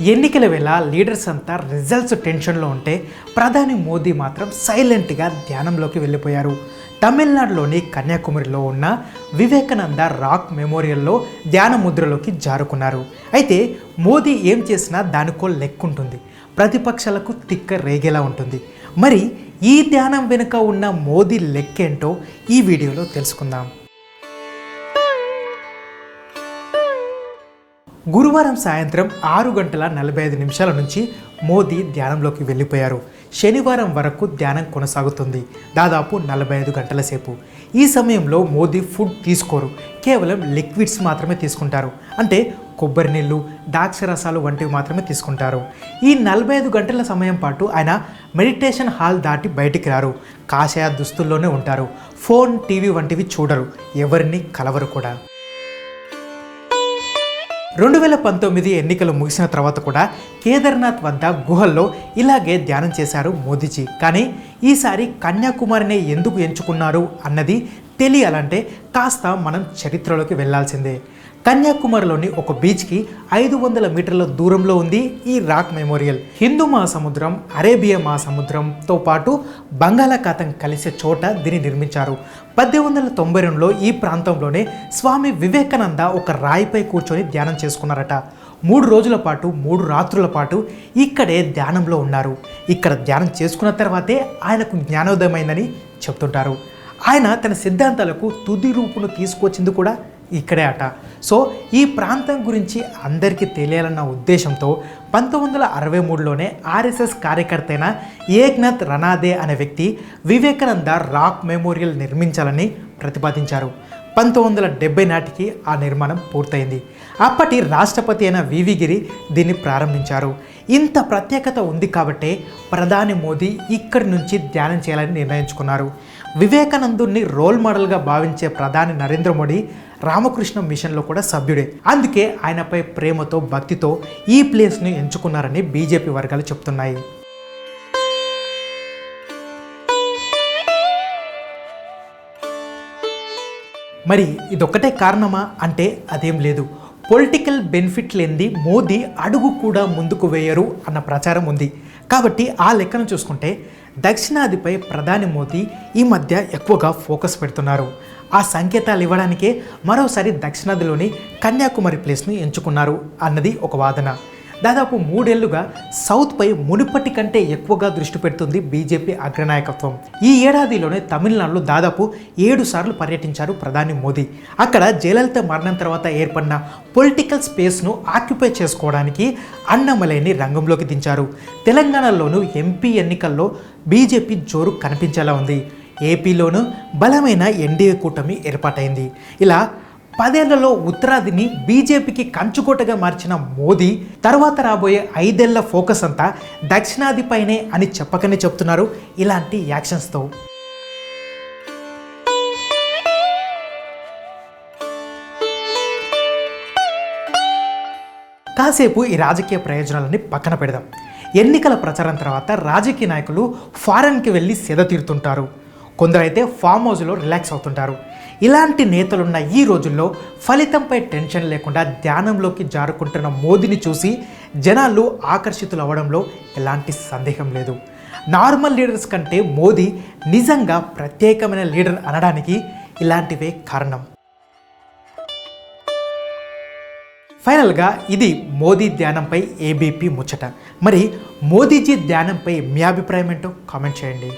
ఎన్నికల వేళ లీడర్స్ అంతా రిజల్ట్స్ టెన్షన్లో ఉంటే ప్రధాని మోదీ మాత్రం సైలెంట్గా ధ్యానంలోకి వెళ్ళిపోయారు. తమిళనాడులోని కన్యాకుమారిలో ఉన్న వివేకానంద రాక్ మెమోరియల్లో ధ్యాన ముద్రలోకి జారుకున్నారు. అయితే మోదీ ఏం చేసినా దానికో లెక్కుంటుంది. ప్రతిపక్షాలకు తిక్క రేగేలా ఉంటుంది. మరి ఈ ధ్యానం వెనుక ఉన్న మోదీ లెక్కేంటో ఈ వీడియోలో తెలుసుకుందాం. గురువారం సాయంత్రం ఆరు గంటల నలభై ఐదు నిమిషాల నుంచి మోదీ ధ్యానంలోకి వెళ్ళిపోయారు. శనివారం వరకు ధ్యానం కొనసాగుతుంది. దాదాపు నలభై ఐదు గంటల సేపు. ఈ సమయంలో మోదీ ఫుడ్ తీసుకోరు. కేవలం లిక్విడ్స్ మాత్రమే తీసుకుంటారు. అంటే కొబ్బరి నీళ్ళు ద్రాక్షరసాలు వంటివి మాత్రమే తీసుకుంటారు. ఈ నలభై ఐదు గంటల సమయం పాటు ఆయన మెడిటేషన్ హాల్ దాటి బయటికి రారు. కాషాయ దుస్తుల్లోనే ఉంటారు. ఫోన్ టీవీ వంటివి చూడరు. ఎవరిని కలవరు కూడా. రెండు వేల పంతొమ్మిది ఎన్నికలు ముగిసిన తర్వాత కూడా కేదార్నాథ్ వద్ద గుహల్లో ఇలాగే ధ్యానం చేశారు మోదీజీ. కానీ ఈసారి కన్యాకుమారినే ఎందుకు ఎంచుకున్నారు అన్నది తెలియాలంటే కాస్త మనం చరిత్రలోకి వెళ్ళాల్సిందే కన్యాకుమారిలోని ఒక బీచ్కి ఐదు వందల మీటర్ల దూరంలో ఉంది ఈ రాక్ మెమోరియల్. హిందూ మహాసముద్రం అరేబియా మహాసముద్రంతో పాటు బంగాళాఖాతం కలిసే చోట దీన్ని నిర్మించారు. పద్దెనిమిది వందల తొంభై రెండులో ఈ ప్రాంతంలోనే స్వామి వివేకానంద ఒక రాయిపై కూర్చొని ధ్యానం చేసుకున్నారట. మూడు రోజుల పాటు మూడు రాత్రుల పాటు ఇక్కడే ధ్యానంలో ఉన్నారు. ఇక్కడ ధ్యానం చేసుకున్న తర్వాతే ఆయనకు జ్ఞానోదయమైందని చెప్తుంటారు. ఆయన తన సిద్ధాంతాలకు తుది రూపును తీసుకొచ్చింది కూడా ఇక్కడే అట. సో ఈ ప్రాంతం గురించి అందరికీ తెలియాలన్న ఉద్దేశంతో పంతొమ్మిది వందల అరవై మూడులోనే ఆర్ఎస్ఎస్ కార్యకర్త అయిన ఏక్నాథ్ రనాదే అనే వ్యక్తి వివేకానంద రాక్ మెమోరియల్ నిర్మించాలని ప్రతిపాదించారు. పంతొమ్మిది వందల డెబ్బై నాటికి ఆ నిర్మాణం పూర్తయింది. అప్పటి రాష్ట్రపతి అయిన వివి గిరి దీన్ని ప్రారంభించారు. ఇంత ప్రత్యేకత ఉంది కాబట్టే ప్రధాని మోదీ ఇక్కడి నుంచి ధ్యానం చేయాలని నిర్ణయించుకున్నారు. వివేకానందుని రోల్ మోడల్గా భావించే ప్రధాని నరేంద్ర మోడీ రామకృష్ణ మిషన్లో కూడా సభ్యుడే. అందుకే ఆయనపై ప్రేమతో భక్తితో ఈ ప్లేస్ను ఎంచుకున్నారని బీజేపీ వర్గాలు చెప్తున్నాయి. మరి ఇదొక్కటే కారణమా అంటే అదేం లేదు. పొలిటికల్ బెనిఫిట్ లేనిది మోదీ అడుగు కూడా ముందుకు వేయరు అన్న ప్రచారం ఉంది. కాబట్టి ఆ లెక్కను చూసుకుంటే దక్షిణాదిపై ప్రధాని మోదీ ఈ మధ్య ఎక్కువగా ఫోకస్ పెడుతున్నారు. ఆ సంకేతాలు ఇవ్వడానికే మరోసారి దక్షిణాదిలోని కన్యాకుమారి ప్లేస్ను ఎంచుకున్నారు అన్నది ఒక వాదన. దాదాపు మూడేళ్ళుగా సౌత్పై మునుపటి కంటే ఎక్కువగా దృష్టి పెడుతుంది బీజేపీ అగ్రనాయకత్వం. ఈ ఏడాదిలోనే తమిళనాడులో దాదాపు ఏడు సార్లు పర్యటించారు ప్రధాని మోదీ. అక్కడ జయలలిత మరణం తర్వాత ఏర్పడిన పొలిటికల్ స్పేస్ను ఆక్యుపై చేసుకోవడానికి అన్నమలైని రంగంలోకి దించారు. తెలంగాణలోనూ ఎంపీ ఎన్నికల్లో బీజేపీ జోరు కనిపించేలా ఉంది. ఏపీలోనూ బలమైన ఎన్డీఏ కూటమి ఏర్పాటైంది. ఇలా పదేళ్ళలో ఉత్తరాదిని బీజేపీకి కంచుకోటగా మార్చిన మోదీ తర్వాత రాబోయే ఐదేళ్ళ ఫోకస్ అంతా దక్షిణాదిపైనే అని చెప్పకనే చెప్తున్నారు. ఇలాంటి యాక్షన్స్తో కాసేపు ఈ రాజకీయ ప్రయోజనాలని పక్కన పెడదాం. ఎన్నికల ప్రచారం తర్వాత రాజకీయ నాయకులు ఫారెన్కి వెళ్ళి సెద తీరుతుంటారు. కొందరైతే ఫామ్ హౌస్లో రిలాక్స్ అవుతుంటారు. ఇలాంటి నేతలున్న ఈ రోజుల్లో ఫలితంపై టెన్షన్ లేకుండా ధ్యానంలోకి జారుకుంటున్న మోదీని చూసి జనాలు ఆకర్షితులు అవ్వడంలో ఎలాంటి సందేహం లేదు. నార్మల్ లీడర్స్ కంటే మోదీ నిజంగా ప్రత్యేకమైన లీడర్ అనడానికి ఇలాంటివే కారణం. ఫైనల్గా ఇది మోదీ ధ్యానంపై ఏబీపీ ముచ్చట. మరి మోదీజీ ధ్యానంపై మీ అభిప్రాయం ఏంటో కామెంట్ చేయండి.